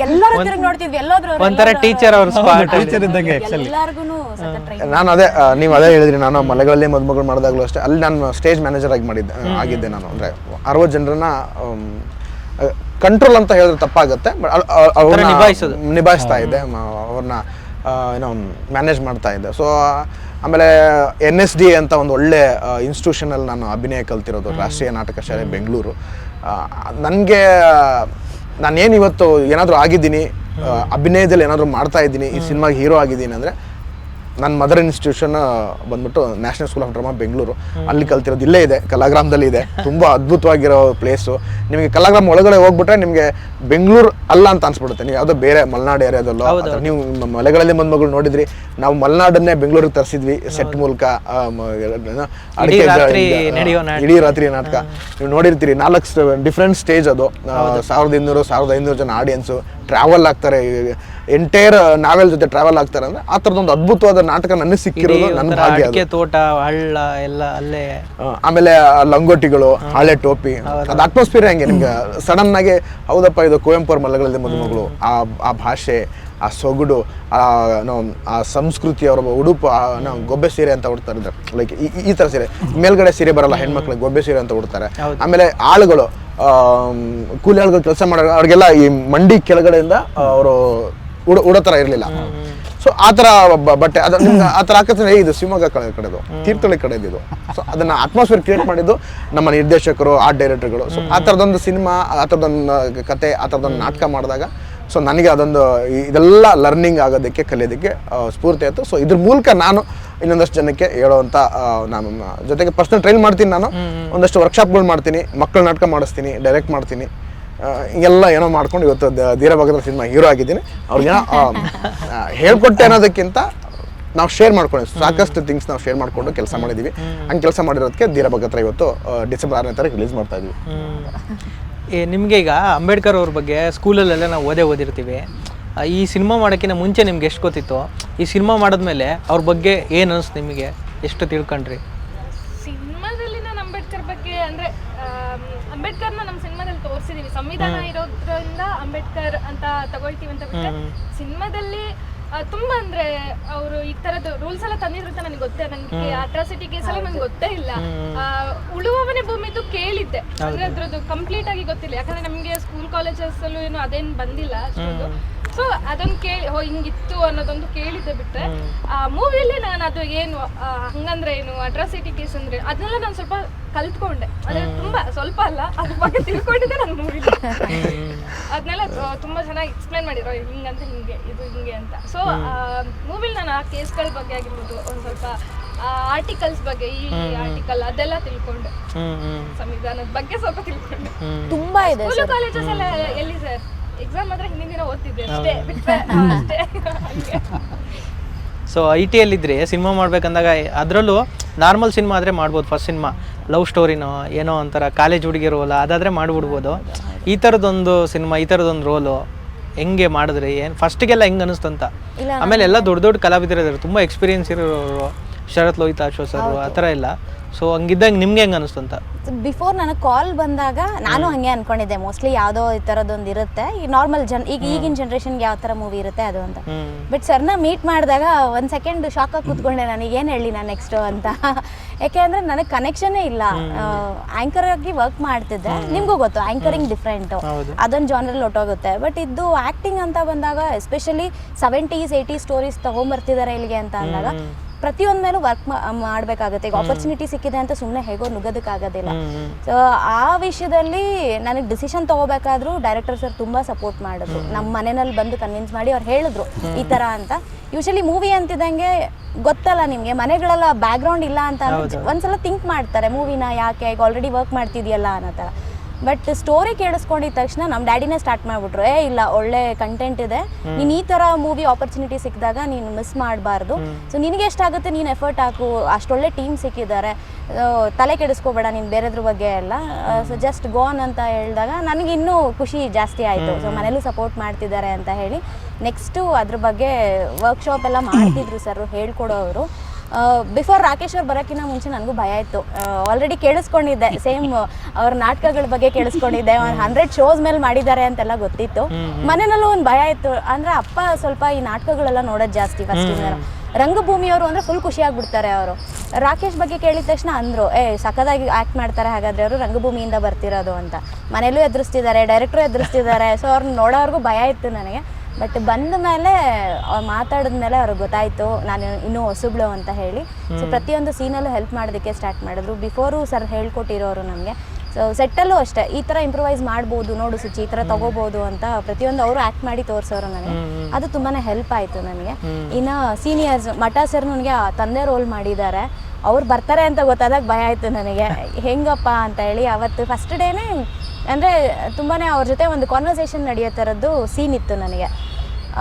ಎಲ್ಲರೂ ತಿರುಗಿ ನೋಡ್ತಿದ್ವಿ ಎಲ್ಲೋದ್ರು ಅವ್ರು, ಒಂಥರ ಎಲ್ಲೋದ್ರು ಟೀಚರ್ ಅವ್ರ ಸ್ಪಾಟ್ ಟೀಚರ್ ಇದ್ದಂಗೆ ಆ್ಯಕ್ಚುಲಿ ಎಲ್ಲಾರ್ಗೂನು ಸಖತ್ ಟ್ರೈ ನಾನು ಅದೇ ನೀವು ಅದೇ ಹೇಳಿದ್ರಿ ನಾನು ಮಲೆಗಳಲ್ಲಿ ಮದುಮಗಳು ಮಾಡಿದಾಗಲೂ ಅಷ್ಟೇ. ಅಲ್ಲಿ ನಾನು ಸ್ಟೇಜ್ ಮ್ಯಾನೇಜರ್ ಆಗಿ ಮಾಡಿದ್ದೆ ಆಗಿದ್ದೆ ನಾನು. ಅಂದರೆ ಅರವತ್ತು ಜನರನ್ನ ಕಂಟ್ರೋಲ್ ಅಂತ ಹೇಳಿದ್ರೆ ತಪ್ಪಾಗುತ್ತೆ ಬಟ್ ಅವ್ರನ್ನ ನಿಭಾಯಿಸೋದು. ನಿಭಾಯಿಸ್ತಾ ಇದ್ದೆ ಮ- ಅವ್ರನ್ನ ಆ, ಏನೋ ಮ್ಯಾನೇಜ್ ಮಾಡ್ತಾ ಇದ್ದೆ. ಸೊ ಆಮೇಲೆ ಎನ್ ಎಸ್ ಡಿ ಅಂತ ಒಂದು ಒಳ್ಳೆ ಇನ್ಸ್ಟಿಟ್ಯೂಷನಲ್ಲಿ ನಾನು ಅಭಿನಯ ಕಲ್ತಿರೋದು ರಾಷ್ಟ್ರೀಯ ನಾಟಕ ಶಾಲೆ ಬೆಂಗಳೂರು. ನನಗೆ ನಾನೇನು ಇವತ್ತು ಏನಾದರೂ ಆಗಿದ್ದೀನಿ ಅಭಿನಯದಲ್ಲಿ ಏನಾದರೂ ಮಾಡ್ತಾ ಇದ್ದೀನಿ ಈ ಸಿನಿಮಾಗೆ ಹೀರೋ ಆಗಿದ್ದೀನಿ ಅಂದರೆ ನನ್ನ ಮದರ್ ಇನ್ಸ್ಟಿಟ್ಯೂಷನ್ ಬಂದ್ಬಿಟ್ಟು national school of drama Bengaluru ಅಲ್ಲಿ ಕಲ್ತಿರೋದು ಇಲ್ಲೇ ಇದೆ ಕಲಾಗ್ರಾಮದಲ್ಲಿ ಇದೆ. ತುಂಬ ಅದ್ಭುತವಾಗಿರೋ ಪ್ಲೇಸು ನಿಮಗೆ ಕಲಾಗ್ರಾಮ್ ಒಳಗಡೆ ಹೋಗ್ಬಿಟ್ರೆ ನಿಮಗೆ ಬೆಂಗಳೂರು ಅಲ್ಲ ಅಂತ ಅನ್ಸ್ಬಿಡುತ್ತೆ. ನೀವು ಯಾವುದೋ ಬೇರೆ ಮಲೆನಾಡು ಏರಿಯಾದಲ್ಲೋ ನೀವು ಮಲೆಗಳಲ್ಲಿ ಬಂದ್ಮಗಳು ನೋಡಿದ್ರಿ ನಾವು ಮಲೆನಾಡನ್ನೇ ಬೆಂಗಳೂರಿಗೆ ತರಿಸಿದ್ವಿ ಸೆಟ್ ಮೂಲಕ ಅಡಿಕೆ. ಇಡೀ ರಾತ್ರಿ ನಾಟಕ. ನೀವು ನೋಡಿರ್ತೀರಿ ನಾಲ್ಕು ಡಿಫ್ರೆಂಟ್ ಸ್ಟೇಜ್ ಅದು. ಸಾವಿರದ ಇನ್ನೂರು ಸಾವಿರದ ಐನೂರು ಜನ ಆಡಿಯನ್ಸು ಟ್ರಾವೆಲ್ ಆಗ್ತಾರೆ. ಎಂಟೈರ್ ನಾವೆಲ್ ಜೊತೆ ಟ್ರಾವೆಲ್ ಆಗ್ತಾರೆ ಅಂದ್ರೆ ಆ ಥರದೊಂದು ಅದ್ಭುತವಾದ ನಾಟಕ ನನಗೆ ಸಿಕ್ಕಿರೋದು ನನ್ನ ಭಾಗ್ಯ ಅಡಿಕೆ ತೋಟ ಹಳ್ಳ ಎಲ್ಲ ಅಲ್ಲೇ. ಆಮೇಲೆ ಆ ಲಂಗೋಟಿಗಳು ಹಳೆ ಟೋಪಿ. ಅದು ಅಟ್ಮಾಸ್ಫಿಯರ್ ಹೆಂಗೆ ನಿಮ್ಗೆ? ಸಡನ್ ಆಗಿ ಹೌದಪ್ಪ ಇದು ಕುವೆಂಪು ಅವ್ರ ಮಲೆಗಳಲ್ಲಿ ಮದುಮಗಳು ಆ ಆ ಭಾಷೆ ಆ ಸೊಗಡು ಆ ನಾವು ಆ ಸಂಸ್ಕೃತಿ ಅವರ ಉಡುಪು ಆ ನಾವು ಗೊಬ್ಬೆ ಸೀರೆ ಅಂತ ಉಡ್ತಾರೆ ಲೈಕ್ ಈ ಥರ ಸೀರೆ. ಮೇಲ್ಗಡೆ ಸೀರೆ ಬರಲ್ಲ ಹೆಣ್ಮಕ್ಳಿಗೆ ಗೊಬ್ಬೆ ಸೀರೆ ಅಂತ ಉಡ್ತಾರೆ. ಆಮೇಲೆ ಆಳುಗಳು ಕೂಲಿ ಆಳುಗಳು ಕೆಲಸ ಮಾಡೋ ಅವ್ರಿಗೆಲ್ಲ ಈ ಮಂಡಿ ಕೆಳಗಡೆಯಿಂದ ಅವರು ಉಡ ಉಡೋ ಥರ ಇರಲಿಲ್ಲ. ಸೊ ಆ ಥರ ಬಟ್ಟೆ ಆತರ ನಿಮ್ಗೆ ಆ ಥರ ಹಾಕಿದ್ರೆ ಇದು ಶಿವಮೊಗ್ಗ ಕಡೆ ಕಡೆದು ತೀರ್ಥಹಳ್ಳಿ ಕಡೆದು ಇದು. ಸೊ ಅದನ್ನ ಅಟ್ಮಾಸ್ಫಿಯರ್ ಕ್ರಿಯೇಟ್ ಮಾಡಿದ್ದು ನಮ್ಮ ನಿರ್ದೇಶಕರು ಆರ್ಟ್ ಡೈರೆಕ್ಟರ್ಗಳು ಸೊ ಆ ಥರದೊಂದು ಸಿನಿಮಾ ಆ ಥರದೊಂದು ಕತೆ ಆ ಥರದೊಂದು ನಾಟಕ ಮಾಡಿದಾಗ ಸೊ ನನಗೆ ಅದೊಂದು ಇದೆಲ್ಲ ಲರ್ನಿಂಗ್ ಆಗೋದಕ್ಕೆ ಕಲಿಯೋದಕ್ಕೆ ಸ್ಫೂರ್ತಿ ಆಯಿತು. ಸೊ ಇದ್ರ ಮೂಲಕ ನಾನು ಇನ್ನೊಂದಷ್ಟು ಜನಕ್ಕೆ ಹೇಳೋವಂಥ ನಾನು ಜೊತೆಗೆ ಪರ್ಸ್ನಲ್ ಟ್ರೈನ್ ಮಾಡ್ತೀನಿ ನಾನು. ಒಂದಷ್ಟು ವರ್ಕ್ಶಾಪ್ಗಳು ಮಾಡ್ತೀನಿ ಮಕ್ಕಳ ನಾಟಕ ಮಾಡಿಸ್ತೀನಿ ಡೈರೆಕ್ಟ್ ಮಾಡ್ತೀನಿ. ಹಿಂಗೆಲ್ಲ ಏನೋ ಮಾಡ್ಕೊಂಡು ಇವತ್ತು ಧೀರಭಾಗದ ಸಿನಿಮಾ ಹೀರೋ ಆಗಿದ್ದೀನಿ. ಅವ್ರಿಗೇನೋ ಹೇಳ್ಕೊಟ್ಟೆ ಅನ್ನೋದಕ್ಕಿಂತ ನಾವು ಶೇರ್ ಮಾಡ್ಕೊಂಡು ಸಾಕಷ್ಟು ಥಿಂಗ್ಸ್ ನಾವು ಶೇರ್ ಮಾಡ್ಕೊಂಡು ಕೆಲಸ ಮಾಡಿದ್ದೀವಿ ಹಂಗೆ ಕೆಲಸ ಮಾಡಿರೋದಕ್ಕೆ ಧೀರಭಗತ್ರ ಇವತ್ತು ಡಿಸೆಂಬರ್ ಆರನೇ ತಾರೀಕು ರಿಲೀಸ್ ಮಾಡ್ತಾ ಇದ್ವಿ. ಏ, ನಿಮಗೆ ಈಗ ಅಂಬೇಡ್ಕರ್ ಅವ್ರ ಬಗ್ಗೆ ಸ್ಕೂಲಲ್ಲೆಲ್ಲ ನಾವು ಓದೇ ಓದಿರ್ತೀವಿ. ಈ ಸಿನಿಮಾ ಮಾಡೋಕ್ಕಿಂತ ಮುಂಚೆ ನಿಮ್ಗೆ ಎಷ್ಟು ಗೊತ್ತಿತ್ತು? ಈ ಸಿನಿಮಾ ಮಾಡಿದ್ಮೇಲೆ ಅವ್ರ ಬಗ್ಗೆ ಏನು ಅನಿಸ್ತು ನಿಮಗೆ? ಎಷ್ಟು ತಿಳ್ಕೊಂಡ್ರಿ ಸಿನಿಮಾದಲ್ಲಿ ನಾನು ಅಂಬೇಡ್ಕರ್ ಬಗ್ಗೆ ಅಂದ್ರೆ ಆಮ್, ಅಂಬೇಡ್ಕರ್ನ ನಮ್ಮ ಸಿನಿಮಾದಲ್ಲಿ ತೋರಿಸಿದೀವಿ. ಸಂವಿಧಾನ ಇರೋದ್ರಿಂದ ಅಂಬೇಡ್ಕರ್ ಅಂತ ತಗೊಳ್ತೀವಿ ಅಂತ ಬಿಟ್ಟರೆ ಸಿನಿಮಾದಲ್ಲಿ ತುಂಬಾ ಅಂದ್ರೆ ಅವರು ಈ ತರದ ರೂಲ್ಸ್ ಎಲ್ಲ ತಂದಿದ್ರು ಅಂತ ನನಗೆ ಗೊತ್ತೇ. ನನಗೆ ಅಟ್ರಾಸಿಟಿ ಕೇಸ್ ಎಲ್ಲ ನಂಗೆ ಗೊತ್ತೇ ಇಲ್ಲ. ಉಳುವವನೇ ಭೂಮಿದು ಕೇಳಿದ್ದೆ. ಅಂದ್ರೆ ಅದ್ರದ್ದು ಕಂಪ್ಲೀಟ್ ಆಗಿ ಗೊತ್ತಿಲ್ಲ. ಯಾಕಂದ್ರೆ ನಮಗೆ ಸ್ಕೂಲ್ ಕಾಲೇಜಸ್ ಅಲ್ಲೂ ಏನು ಅದೇನು ಬಂದಿಲ್ಲ ಅಷ್ಟೊಂದು. ಸೊ ಅದೊಂದು ಕೇಳಿ ಹೋ ಹಿಂಗಿತ್ತು ಅನ್ನೋದೊಂದು ಕೇಳಿದ್ದೆ ಬಿಟ್ರೆ ಆ ಮೂವಿಯಲ್ಲಿ ನಾನು ಅದು ಏನು ಆ, ಹಂಗಂದ್ರೆ ಏನು ಅಟ್ರಾಸಿಟಿ ಕೇಸ್ ಅಂದ್ರೆ ಅದನ್ನೆಲ್ಲ ನಾನು ಸ್ವಲ್ಪ ಕಲ್ತ್ಕೊಂಡೆ. ಅಂದ್ರೆ ತುಂಬಾ ಸ್ವಲ್ಪ ಅಲ್ಲ ಅದ್ರ ಬಗ್ಗೆ ತಿಳ್ಕೊಂಡಿದ್ದೆ ನಾನು ಮೂವಿ ಅದನ್ನೆಲ್ಲ ತುಂಬಾ ಚೆನ್ನಾಗಿ ಎಕ್ಸ್ಪ್ಲೈನ್ ಮಾಡಿರೋ ಹಿಂಗಂತ ಹಿಂಗೆ ಇದು ಹಿಂಗೆ ಅಂತ. ಸೊ ಮೂವಿಲಿ ನಾನು ಆ ಕೇಸ್ಗಳ ಬಗ್ಗೆ ಆಗಿರ್ಬೋದು ಒಂದು ಸ್ವಲ್ಪ ಆರ್ಟಿಕಲ್ಸ್ ಬಗ್ಗೆ ಈ ಆರ್ಟಿಕಲ್ ಅದೆಲ್ಲ ತಿಳ್ಕೊಂಡೆ. ಸಂವಿಧಾನದ ಬಗ್ಗೆ ಸ್ವಲ್ಪ ತಿಳ್ಕೊಂಡೆ. ತುಂಬಾ ಇದೆ ಸ್ಕೂಲ್ ಕಾಲೇಜಸ್ ಎಲ್ಲ ಎಲ್ಲಿ ಸರ್? ಎಕ್ಸಾಮ್ ಐ ಹಿಂದಿನ ದಿನ ಓದ್ತಿದ್ದೆ ಅಷ್ಟೇ ಬಿಟ್ರೆ [laughs] ಅಷ್ಟೇ. ಹಂಗೆ. ಸೊ ಐ ಟಿಯಲ್ಲಿದ್ದರೆ ಸಿನಿಮಾ ಮಾಡ್ಬೇಕಂದಾಗ ಅದರಲ್ಲೂ ನಾರ್ಮಲ್ ಸಿನಿಮಾ ಆದರೆ ಮಾಡ್ಬೋದು ಫಸ್ಟ್ ಸಿನಿಮಾ. ಲವ್ ಸ್ಟೋರಿನೋ ಏನೋ ಒಂಥರ ಕಾಲೇಜ್ ಹುಡುಗಿ ರೋಲ್ ಅದಾದರೆ ಮಾಡ್ಬಿಡ್ಬೋದು. ಈ ಥರದೊಂದು ಸಿನಿಮಾ ಈ ಥರದೊಂದು ರೋಲು ಹೆಂಗೆ ಮಾಡಿದ್ರಿ ಏನು ಫಸ್ಟಿಗೆಲ್ಲ ಹೆಂಗೆ ಅನಿಸ್ತಂತ ಅಂತ? ಆಮೇಲೆ ಎಲ್ಲ ದೊಡ್ಡ ದೊಡ್ಡ ಕಲಾವಿದರು ಇದ್ದಾರೆ ತುಂಬ ಎಕ್ಸ್ಪೀರಿಯನ್ಸ್ ಇರೋರು ಶರತ್ ಲೋಹಿತ್ ಅಶೋಕ್ ಸರ್ ಆ ಥರ ಇಲ್ಲ ಸೊ ಹಂಗಿದ್ದಂಗೆ ನಿಮ್ಗೆ ಹೆಂಗೆ ಅನಿಸ್ತಂತ ಬಿಫೋರ್ ನನಗೆ ಕಾಲ್ ಬಂದಾಗ ನಾನು ಹಂಗೆ ಅನ್ಕೊಂಡಿದ್ದೆ. ಮೋಸ್ಟ್ಲಿ ಯಾವುದೋ ಈ ಥರದ್ದೊಂದು ಇರುತ್ತೆ. ಈ ನಾರ್ಮಲ್ ಜನ್ ಈಗ ಈಗಿನ ಜನ್ರೇಷನ್ಗೆ ಯಾವ ಥರ ಮೂವಿ ಇರುತ್ತೆ ಅದು ಅಂತ. ಬಟ್ ಸರ್ನ ಮೀಟ್ ಮಾಡಿದಾಗ ಒಂದು ಸೆಕೆಂಡ್ ಶಾಕಾಗಿ ಕೂತ್ಕೊಂಡೆ ನನಗೆ ಏನು ಹೇಳಿ ನಾನು ನೆಕ್ಸ್ಟು ಅಂತ. ಯಾಕೆ ಅಂದರೆ ನನಗೆ ಕನೆಕ್ಷನ್ ಇಲ್ಲ. ಆ್ಯಂಕರ್ ಆಗಿ ವರ್ಕ್ ಮಾಡ್ತಿದ್ದೆ. ನಿಮಗೂ ಗೊತ್ತು ಆ್ಯಂಕರಿಂಗ್ ಡಿಫ್ರೆಂಟು. ಅದೊಂದು ಜಾನ್ರಲ್ಲಿ ಹೊಟ್ಟೋಗುತ್ತೆ ಬಟ್ ಇದು ಆ್ಯಕ್ಟಿಂಗ್ ಅಂತ ಬಂದಾಗ ಎಸ್ಪೆಷಲಿ ಸೆವೆಂಟೀಸ್ ಏಯ್ಟೀಸ್ ಸ್ಟೋರೀಸ್ ತೊಗೊಂಬರ್ತಿದ್ದಾರೆ ಇಲ್ಲಿಗೆ ಅಂತ ಅಂದಾಗ ಪ್ರತಿಯೊಂದ್ ಮೇಲೂ ವರ್ಕ್ ಮಾಡಬೇಕಾಗುತ್ತೆ. ಈಗ ಆಪರ್ಚುನಿಟಿ ಸಿಕ್ಕಿದೆ ಅಂತ ಸುಮ್ಮನೆ ಹೇಗೋ ನುಗ್ಗೋದಕ್ಕಾಗೋದಿಲ್ಲ. ಸೊ ಆ ವಿಷಯದಲ್ಲಿ ನನಗೆ ಡಿಸಿಷನ್ ತಗೋಬೇಕಾದ್ರೂ ಡೈರೆಕ್ಟರ್ ಸರ್ ತುಂಬಾ ಸಪೋರ್ಟ್ ಮಾಡಿದ್ರು. ನಮ್ಮ ಮನೆಯಲ್ಲಿ ಬಂದು ಕನ್ವಿನ್ಸ್ ಮಾಡಿ ಅವ್ರು ಹೇಳಿದ್ರು ಈ ತರ ಅಂತ. ಯೂಶಲಿ ಮೂವಿ ಅಂತಿದಂಗೆ ಗೊತ್ತಲ್ಲ ನಿಮಗೆ ಮನೆಗಳೆಲ್ಲ ಬ್ಯಾಕ್ಗ್ರೌಂಡ್ ಇಲ್ಲ ಅಂತ ಒಂದ್ಸಲ ಥಿಂಕ್ ಮಾಡ್ತಾರೆ ಮೂವಿನ ಯಾಕೆ ಈಗ ಆಲ್ರೆಡಿ ವರ್ಕ್ ಮಾಡ್ತಿದ್ಯಲ್ಲ ಅನ್ನೋ ಥರ ಬಟ್ ಸ್ಟೋರಿ ಕೇಳಿಸ್ಕೊಂಡಿದ ತಕ್ಷಣ ನಮ್ಮ ಡ್ಯಾಡಿನೇ ಸ್ಟಾರ್ಟ್ ಮಾಡಿಬಿಟ್ರು ಏ ಇಲ್ಲ ಒಳ್ಳೆ ಕಂಟೆಂಟ್ ಇದೆ. ನೀನು ಈ ಥರ ಮೂವಿ ಆಪರ್ಚುನಿಟಿ ಸಿಕ್ಕಿದಾಗ ನೀನು ಮಿಸ್ ಮಾಡಬಾರ್ದು. ಸೊ ನಿನಗೆ ಎಷ್ಟಾಗುತ್ತೆ ನೀನು ಎಫರ್ಟ್ ಹಾಕು. ಅಷ್ಟೊಳ್ಳೆ ಟೀಮ್ ಸಿಕ್ಕಿದ್ದಾರೆ. ತಲೆ ಕೆಡಿಸ್ಕೋಬೇಡ ನೀನು ಬೇರೆದ್ರ ಬಗ್ಗೆ ಎಲ್ಲ. ಸೊ ಜಸ್ಟ್ ಗೋನ್ ಅಂತ ಹೇಳಿದಾಗ ನನಗೆ ಇನ್ನೂ ಖುಷಿ ಜಾಸ್ತಿ ಆಯಿತು. ಸೊ ಮನೇಲೂ ಸಪೋರ್ಟ್ ಮಾಡ್ತಿದ್ದಾರೆ ಅಂತ ಹೇಳಿ. ನೆಕ್ಸ್ಟು ಅದ್ರ ಬಗ್ಗೆ ವರ್ಕ್ಶಾಪ್ ಎಲ್ಲ ಮಾಡ್ತಿದ್ರು ಸರ್ ಹೇಳ್ಕೊಡೋರು ಬಿಫೋರ್ ರಾಕೇಶ್ ಅವ್ರು ಬರೋಕ್ಕಿಂತ ಮುಂಚೆ ನನಗೂ ಭಯ ಇತ್ತು. ಆಲ್ರೆಡಿ ಕೇಳಿಸ್ಕೊಂಡಿದ್ದೆ. ಸೇಮ್ ಅವ್ರ ನಾಟಕಗಳ ಬಗ್ಗೆ ಕೇಳಿಸ್ಕೊಂಡಿದ್ದೆ. ಒಂದು ಹಂಡ್ರೆಡ್ ಶೋಸ್ ಮೇಲೆ ಮಾಡಿದ್ದಾರೆ ಅಂತೆಲ್ಲ ಗೊತ್ತಿತ್ತು. ಮನೆಯಲ್ಲೂ ಒಂದು ಭಯ ಇತ್ತು. ಅಂದರೆ ಅಪ್ಪ ಸ್ವಲ್ಪ ಈ ನಾಟಕಗಳೆಲ್ಲ ನೋಡೋದು ಜಾಸ್ತಿ ಫಸ್ಟಿಂದ ರಂಗಭೂಮಿಯವರು ಅಂದರೆ ಫುಲ್ ಖುಷಿಯಾಗ್ಬಿಡ್ತಾರೆ ಅವರು. ರಾಕೇಶ್ ಬಗ್ಗೆ ಕೇಳಿದ ತಕ್ಷಣ ಅಂದರು ಏ ಸಖದಾಗಿ ಆ್ಯಕ್ಟ್ ಮಾಡ್ತಾರೆ ಹಾಗಾದ್ರೆ ಅವರು ರಂಗಭೂಮಿಯಿಂದ ಬರ್ತಿರೋದು ಅಂತ. ಮನೇಲೂ ಎದುರಿಸ್ತಿದ್ದಾರೆ ಡೈರೆಕ್ಟ್ರು ಎದುರಿಸ್ತಿದ್ದಾರೆ. ಸೊ ಅವ್ರನ್ನ ನೋಡೋವ್ರಿಗೂ ಭಯ ಇತ್ತು ನನಗೆ. ಬಟ್ ಬಂದ ಮೇಲೆ ಅವ್ರು ಮಾತಾಡಿದ ಮೇಲೆ ಅವ್ರಿಗೆ ಗೊತ್ತಾಯಿತು ನಾನು ಇನ್ನೂ ಹೊಸಬ್ಳು ಅಂತ ಹೇಳಿ. ಸೊ ಪ್ರತಿಯೊಂದು ಸೀನಲ್ಲೂ ಹೆಲ್ಪ್ ಮಾಡೋದಕ್ಕೆ ಸ್ಟಾರ್ಟ್ ಮಾಡಿದ್ರು. ಬಿಫೋರು ಸರ್ ಹೇಳ್ಕೊಟ್ಟಿರೋರು ನಮಗೆ. ಸೊ ಸೆಟ್ಟಲ್ಲೂ ಅಷ್ಟೇ. ಈ ಥರ ಇಂಪ್ರೂವೈಸ್ ಮಾಡ್ಬೋದು ನೋಡು ಸುಚಿ ಈ ಥರ ತಗೋಬೋದು ಅಂತ ಪ್ರತಿಯೊಂದು ಅವರು ಆ್ಯಕ್ಟ್ ಮಾಡಿ ತೋರಿಸೋರು ನನಗೆ. ಅದು ತುಂಬಾ ಹೆಲ್ಪ್ ಆಯಿತು ನನಗೆ. ಇನ್ನು ಸೀನಿಯರ್ಸ್ ಮಠ ಸರ್ ನನಗೆ ತಂದೆ ರೋಲ್ ಮಾಡಿದ್ದಾರೆ. ಅವ್ರು ಬರ್ತಾರೆ ಅಂತ ಗೊತ್ತಾದಾಗ ಭಯ ಆಯಿತು ನನಗೆ. ಹೆಂಗಪ್ಪ ಅಂತ ಹೇಳಿ ಅವತ್ತು ಫಸ್ಟ್ ಡೇನೇ ಅಂದರೆ ತುಂಬಾ ಅವ್ರ ಜೊತೆ ಒಂದು ಕಾನ್ವರ್ಸೇಷನ್ ನಡೆಯೋ ಥರದ್ದು ಸೀನ್ ಇತ್ತು ನನಗೆ.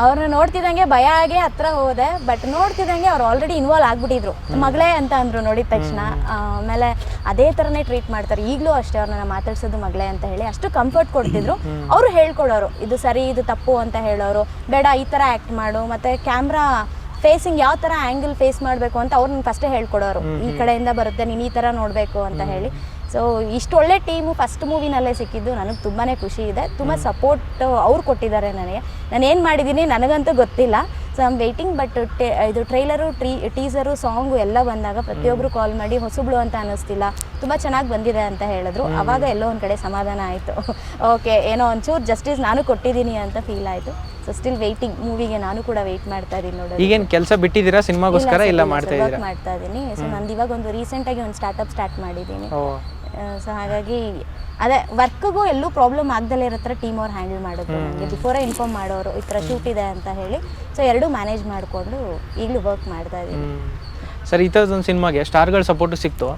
ಅವ್ರನ್ನ ನೋಡ್ತಿದ್ದಂಗೆ ಭಯ ಆಗಿ ಹತ್ರ ಹೋದೆ ಬಟ್ ನೋಡ್ತಿದ್ದಂಗೆ ಅವ್ರು ಆಲ್ರೆಡಿ ಇನ್ವಾಲ್ವ್ ಆಗ್ಬಿಟ್ಟಿದ್ರು. ಮಗಳೇ ಅಂತ ಅಂದ್ರು ನೋಡಿದ ತಕ್ಷಣ. ಆಮೇಲೆ ಅದೇ ಥರನೇ ಟ್ರೀಟ್ ಮಾಡ್ತಾರೆ. ಈಗಲೂ ಅಷ್ಟೇ ಅವ್ರನ್ನ ಮಾತಾಡ್ಸೋದು ಮಗಳೇ ಅಂತ ಹೇಳಿ ಅಷ್ಟು ಕಂಫರ್ಟ್ ಕೊಡ್ತಿದ್ರು. ಅವರು ಹೇಳ್ಕೊಡೋರು ಇದು ಸರಿ ಇದು ತಪ್ಪು ಅಂತ ಹೇಳೋರು. ಬೇಡ ಈ ಥರ ಆ್ಯಕ್ಟ್ ಮಾಡು. ಮತ್ತು ಕ್ಯಾಮ್ರಾ ಫೇಸಿಂಗ್ ಯಾವ ಥರ ಆ್ಯಂಗಲ್ ಫೇಸ್ ಮಾಡಬೇಕು ಅಂತ ಅವ್ರು ಫಸ್ಟ್ ಫಸ್ಟೇ ಹೇಳ್ಕೊಡೋರು. ಈ ಕಡೆಯಿಂದ ಬರುತ್ತೆ ನೀನು ಈ ಥರ ನೋಡಬೇಕು ಅಂತ ಹೇಳಿ. ಸೊ ಇಷ್ಟು ಒಳ್ಳೆ ಟೀಮು ಫಸ್ಟ್ ಮೂವಿನಲ್ಲೇ ಸಿಕ್ಕಿದ್ದು ನನಗೆ ತುಂಬಾ ಖುಷಿ ಇದೆ. ತುಂಬ ಸಪೋರ್ಟ್ ಅವ್ರು ಕೊಟ್ಟಿದ್ದಾರೆ ನನಗೆ. ನಾನು ಏನು ಮಾಡಿದ್ದೀನಿ ನನಗಂತೂ ಗೊತ್ತಿಲ್ಲ. ಸೊ ಐಮ್ ವೆಯ್ಟಿಂಗ್ ಬಟ್ ಇದು ಟ್ರೈಲರು ಟ್ರೀ ಟೀಸರು ಸಾಂಗು ಎಲ್ಲ ಬಂದಾಗ ಪ್ರತಿಯೊಬ್ಬರು ಕಾಲ್ ಮಾಡಿ ಹೊಸಬ್ಳು ಅಂತ ಅನ್ನಿಸ್ತಿಲ್ಲ. ತುಂಬ ಚೆನ್ನಾಗಿ ಬಂದಿದೆ ಅಂತ ಹೇಳಿದ್ರು. ಅವಾಗ ಎಲ್ಲೋ ಒಂದು ಕಡೆ ಸಮಾಧಾನ ಆಯಿತು. ಓಕೆ [laughs] ಏನೋ ಒಂಚೂರು ಜಸ್ಟಿಸ್ ನಾನು ಕೊಟ್ಟಿದ್ದೀನಿ ಅಂತ ಫೀಲ್ ಆಯಿತು. ಸೊ ಸ್ಟಿಲ್ ವೆಯ್ಟಿಂಗ್ ಮೂವಿಗೆ ನಾನು ಕೂಡ ವೆಯ್ಟ್ ಮಾಡ್ತಾ ಇದ್ದೀನಿ ನೋಡಿ ಈಗೇನು ಕೆಲಸ ಬಿಟ್ಟಿದ್ದೀರಾ? ಸಿನಿಮಾಗೋಸ್ಕರ ಇಲ್ಲ ಮಾಡ್ತಾ ಇದ್ದೀರಾ? ಮಾಡ್ತಾ ಇದ್ದೀನಿ. ಸೊ ನಂದು ಇವಾಗ ಒಂದು ರೀಸೆಂಟಾಗಿ ಒಂದು ಸ್ಟಾರ್ಟಪ್ ಸ್ಟಾರ್ಟ್ ಮಾಡಿದ್ದೀನಿ. ಸೊ ಹಾಗಾಗಿ ಅದೇ ವರ್ಕ್ಗೂ ಎಲ್ಲೂ ಪ್ರಾಬ್ಲಮ್ ಆಗದಲ್ಲೇ ಇರೋ ಥರ ಟೀಮ್ ಅವ್ರು ಹ್ಯಾಂಡಲ್ ಮಾಡೋದು ನನಗೆ ಬಿಫೋರೇ ಇನ್ಫಾರ್ಮ್ ಮಾಡೋರು ಈ ಥರ ಶೂಟ್ ಇದೆ ಅಂತ ಹೇಳಿ ಸೊ ಎರಡೂ ಮ್ಯಾನೇಜ್ ಮಾಡಿಕೊಂಡು ಈಗಲೂ ವರ್ಕ್ ಮಾಡ್ತಾ ಇದ್ದೀನಿ. ಸರ್ ಈ ಥರದೊಂದು ಸಿನಿಮಾಗೆ ಸ್ಟಾರ್ಗಳು ಸಪೋರ್ಟ್ ಸಿಕ್ತು.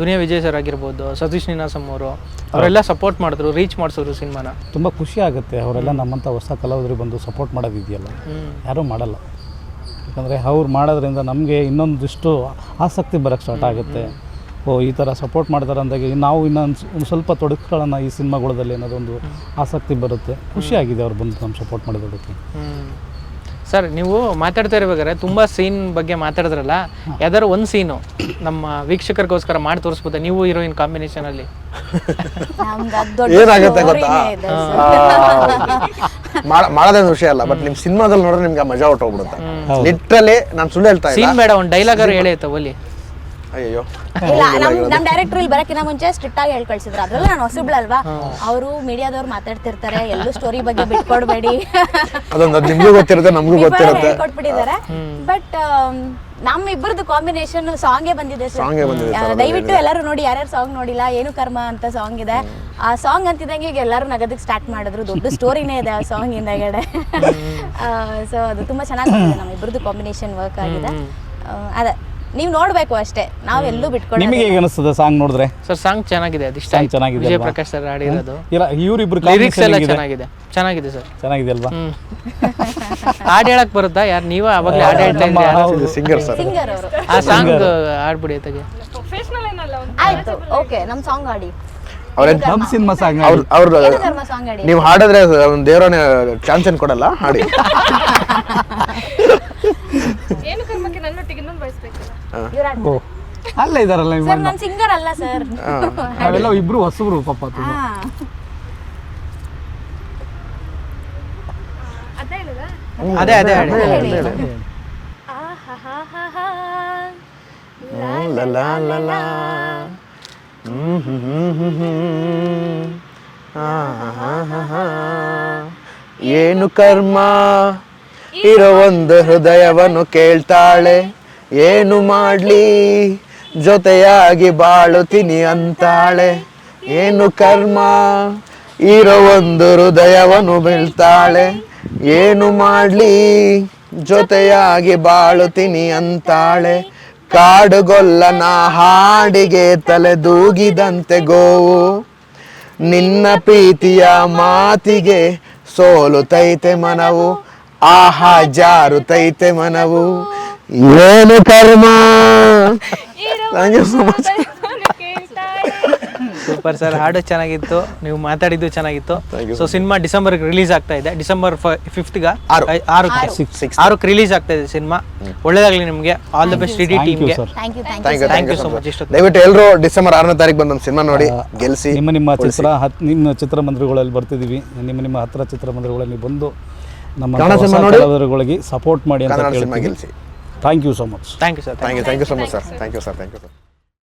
ದುನಿಯಾ ವಿಜಯ್ ಸರ್ ಆಗಿರ್ಬೋದು ಸತೀಶ್ ನಿನಾಸಮ್ ಅವರು ಅವರೆಲ್ಲ ಸಪೋರ್ಟ್ ಮಾಡಿದ್ರು ರೀಚ್ ಮಾಡಿಸೋರು ಸಿನಿಮಾನ ತುಂಬ ಖುಷಿ ಆಗುತ್ತೆ ಅವರೆಲ್ಲ ನಮ್ಮಂಥ ಹೊಸ ಕಲಾವಿದರಿಗೆ ಬಂದು ಸಪೋರ್ಟ್ ಮಾಡೋದಿದೆಯಲ್ಲ. ಯಾರೂ ಮಾಡಲ್ಲ. ಯಾಕಂದರೆ ಅವ್ರು ಮಾಡೋದ್ರಿಂದ ನಮಗೆ ಇನ್ನೊಂದಿಷ್ಟು ಆಸಕ್ತಿ ಬರೋಕ್ಕೆ ಸ್ಟಾರ್ಟ್ ಆಗುತ್ತೆ. ಓ ಈ ಥರ ಸಪೋರ್ಟ್ ಮಾಡ್ತಾರೆ ಅಂದಾಗ ನಾವು ಇನ್ನೊಂದು ಒಂದು ಸ್ವಲ್ಪ ತೊಡಕುಗಳನ್ನು ಈ ಸಿನಿಮಾಗಳದಲ್ಲಿ ಅನ್ನೋದೊಂದು ಆಸಕ್ತಿ ಬರುತ್ತೆ. ಖುಷಿಯಾಗಿದೆ ಅವ್ರು ಬಂದು ನಮ್ಮ ಸಪೋರ್ಟ್ ಮಾಡಿರೋದಕ್ಕೆ. ಸರ್ ನೀವು ಮಾತಾಡ್ತಾ ಇರ್ಬೇಕಾದ್ರೆ ತುಂಬ ಸೀನ್ ಬಗ್ಗೆ ಮಾತಾಡಿದ್ರಲ್ಲ ಯಾವ್ದಾದ್ರು ಒಂದು ಸೀನು ನಮ್ಮ ವೀಕ್ಷಕರಿಗೋಸ್ಕರ ಮಾಡಿ ತೋರಿಸ್ಬೋದಾ? ನೀವು ಹೀರೋಯಿನ್ ಕಾಂಬಿನೇಷನ್ ಅಲ್ಲಿ. ಏನಾಗುತ್ತೆ ಗೊತ್ತಾ? [laughs] ವಿಷಯ ಅಲ್ಲ ಬಟ್ ನಿಮ್ ಸಿನಿಮಾದಲ್ಲಿ ನೋಡಿದ್ರೆ ನಿಮ್ಗೆ ಮಜಾ ಹೊಟ್ಟೋಗ್ಬಿಡುತ್ತೆ. ಲಿಟ್ರಲಿ ನಾನು ಸುಳ್ಳು ಹೇಳ್ತಾ ಸೀನ್ ಬೇಡ ಒಂದು ಡೈಲಾಗ್ ಅವ್ರು ಹೇಳಿ ಆಯ್ತಾ ಒಲಿ? ಅಯ್ಯೋ ಇಲ್ಲ ನಮ್ ನಮ್ ಡೈರೆಕ್ಟರ್ ಇಲ್ಲಿ ಬರಕ್ಕಿಂತ ಮುಂಚೆ ಸ್ಟ್ರಿಕ್ಟ್ ಆಗಿ ಹೇಳ್ ಕಳ್ಸಿದ್ರು ಅದ್ರಲ್ಲೂ ನಾನು ಹೊಸಬ್ಳಲ್ವಾ ಅವರು ಮೀಡಿಯಾದವ್ರು ಮಾತಾಡ್ತಿರ್ತಾರೆ ಎಲ್ಲೂ ಸ್ಟೋರಿ ಬಗ್ಗೆ ಬಿಟ್ಕೊಡ್ಬೇಡಿ. ಅದೊಂದು ಅದು ನಿಮ್ಗೂ ಗೊತ್ತಿರುತ್ತೆ ನಮಗೂ ಗೊತ್ತಿರುತ್ತೆ. ಕೊಟ್ಬಿಟ್ಟಿದ್ದಾರೆ ಬಟ್ ನಮ್ಮ ಇಬ್ಬರದ್ದು ಕಾಂಬಿನೇಷನ್ ಸಾಂಗೇ ಬಂದಿದೆ ಸರ್ ದಯವಿಟ್ಟು ಎಲ್ಲರೂ ನೋಡಿ ಯಾರ್ಯಾರು ಸಾಂಗ್ ನೋಡಿಲ್ಲ ಏನು ಕರ್ಮ ಅಂತ ಸಾಂಗ್ ಇದೆ. ಆ ಸಾಂಗ್ ಅಂತಿದ್ದಂಗೆ ಈಗ ಎಲ್ಲರೂ ನಗದಕ್ಕೆ ಸ್ಟಾರ್ಟ್ ಮಾಡಿದ್ರು. ದೊಡ್ಡ ಸ್ಟೋರಿನೇ ಇದೆ ಆ ಸಾಂಗ್ ಹಿಂದಗಡೆ ಸೊ ಅದು ತುಂಬಾ ಚೆನ್ನಾಗಿ ನಮ್ಮ ಇಬ್ಬರದ್ದು ಕಾಂಬಿನೇಷನ್ ವರ್ಕ್ ಆಗಿದೆ. ಅದೇ. ನೀವು ನೋಡಬೇಕು ಅಷ್ಟೇ. ನಾವೆಲ್ಲೂ ಬಿಟ್ಕೊಳ್ಳಿ ನಿಮಗೆ ಹೇಗೆ ಅನಿಸ್ತದೆ ಸಾಂಗ್ ನೋಡಿದ್ರೆ? ಸರ್ ಸಾಂಗ್ ಚೆನ್ನಾಗಿದೆ ಅದು ಇಷ್ಟ Song ಆಯ್ತು. ಚೆನ್ನಾಗಿದೆ ವಿಜಯ್ ಅಲ್ವಾ? ಪ್ರಕಾಶ್ ಸರ್ ಆಡಿರೋದು ಇಲ್ಲ ಇವರಿಬ್ರು ಲಿರಿಕ್ಸ್ ಎಲ್ಲ ಚೆನ್ನಾಗಿದೆ. ಚೆನ್ನಾಗಿದೆ ಸರ್. ಚೆನ್ನಾಗಿದೆ ಅಲ್ವಾ? ಹ್ಮ್. [laughs] ಹಾಡು ಹೇಳಕ್ ಬರುತ್ತಾ? ಯಾರು ನೀವ ಅವಾಗಲೇ ಹಾಡು ಹೇಳ್ತಾ ಇದ್ರಿ? Singer sir. ಸಿಂಗರ್ ಅವರು. ಆ ಸಾಂಗ್ ಹಾಡ್ಬಿಡಿ ಒಂದು ಆಯ್ತು ಓಕೆ ನಮ್ಮ ಸಾಂಗ್ ಹಾಡಿ. ಅವ್ರೇ ನಮ್ಮ ಸಿನಿಮಾ ಸಾಂಗ್ ಅವ್ರ ಅವ್ರ ಏನು ಕರ್ಮ ಸಾಂಗ್ ಆಡಿ ನೀವು ಹಾಡಿದ್ರೆ ಒಂದು ದೇವರನೇ ಚಾನ್ಸ್ ಏನ್ ಕೊಡಲ್ಲ ಹಾಡಿ. [laughs] ಏನು ಓ. ಅಲ್ಲ ಇದಾರಲ್ಲ ನೀವು ಸರ್ ನಾನು ಸಿಂಗರ್ ಅಲ್ಲ ಸರ್. ಅವೆಲ್ಲ ಇಬ್ರು ಹೊಸಬ್ರು ಪಾಪ ತುಂಬ ಅದೇ ಹೇಳಿದ? ಅದೇ ಅದೇ ಹಾಡು ಆಹಾಹಾಹಾಹಾ. ಲ ಲ ಲ ಲ. ಹ್ಮ್ ಹ್ಮ್ ಹ್ಮ್ ಹ್ಮ್ ಹ್ಮ್. ಆ ಹಾ ಹಾ ಹಾ. ಏನು ಕರ್ಮ? ಇರೋ ಒಂದು ಹೃದಯವನ್ನು ಕೇಳ್ತಾಳೆ. ಏನು ಮಾಡ್ಲಿ? ಜೊತೆಯಾಗಿ ಬಾಳುತ್ತೀನಿ ಅಂತಾಳೆ. ಏನು ಕರ್ಮ? ಇರೋ ಒಂದು ಹೃದಯವನ್ನು ಬೀಳ್ತಾಳೆ. ಏನು ಮಾಡ್ಲಿ? ಜೊತೆಯಾಗಿ ಬಾಳುತ್ತೀನಿ ಅಂತಾಳೆ. ಕಾಡುಗೊಲ್ಲನ ಹಾಡಿಗೆ ತಲೆ ದೂಗಿದಂತೆ ಗೋವು. ನಿನ್ನ ಪ್ರೀತಿಯ ಮಾತಿಗೆ ಸೋಲುತ್ತೈತೆ ಮನವು. ಆಹಾ ಜಾರುತ್ತೈತೆ ಮನವು. ಏನು ಕರ್ಮ? ಸೂಪರ್ ಸರ್ ಹಾಡು ಚೆನ್ನಾಗಿತ್ತು. ನೀವು ಮಾತಾಡಿದ್ದು ಚೆನ್ನಾಗಿತ್ತು. ಸೊ ಸಿನಿಮಾ ಡಿಸೆಂಬರ್ ರಿಲೀಸ್ ಆಗ್ತಾ ಇದೆ. ಡಿಸೆಂಬರ್ ಫಿಫ್ತ್ಗ ಆರು. ಆರಕ್ಕೆ ಆರಕ್ಕೆ ರಿಲೀಸ್ ಆಗ್ತಾ ಇದೆ ಸಿನಿಮಾ ಒಳ್ಳೇದಾಗ್ಲಿ ನಿಮಗೆ. ಆಲ್ ದ ಬೆಸ್ಟ್ ಇಡೀ ಟೀಮ್ಗೆ sir thank you thank thank you Thank thank you so so much ಇಷ್ಟು ದಯವಿಟ್ಟು ಎಲ್ಲರೂ ಡಿಸೆಂಬರ್ ಆರನೇ ತಾರೀಕು ಬಂದು ನಮ್ಮ ಸಿನಿಮಾ ನೋಡಿ ಗೆಲ್ಸಿ. ನಿಮ್ಮ ನಿಮ್ಮ ಚಿತ್ರ ನಿಮ್ಮ ಚಿತ್ರಮಂದಿರಗಳಲ್ಲಿ ಬರ್ತಿದ್ದೀವಿ ನಿಮ್ಮ ನಿಮ್ಮ ಹತ್ರ ಚಿತ್ರಮಂದಿರಗಳಲ್ಲಿ ಬಂದು ನಮ್ಮ. ಕಲಾವಿದರುಗಳಿಗೆ ಸಪೋರ್ಟ್ ಮಾಡಿ ಅಂತ ಕನ್ನಡ ಸಿನಿಮಾ ಕೇಳ್ತೀವಿ ಗೆಲ್ಸಿ thank you so much thank you sir thank you thank you so much sir thank you sir thank you sir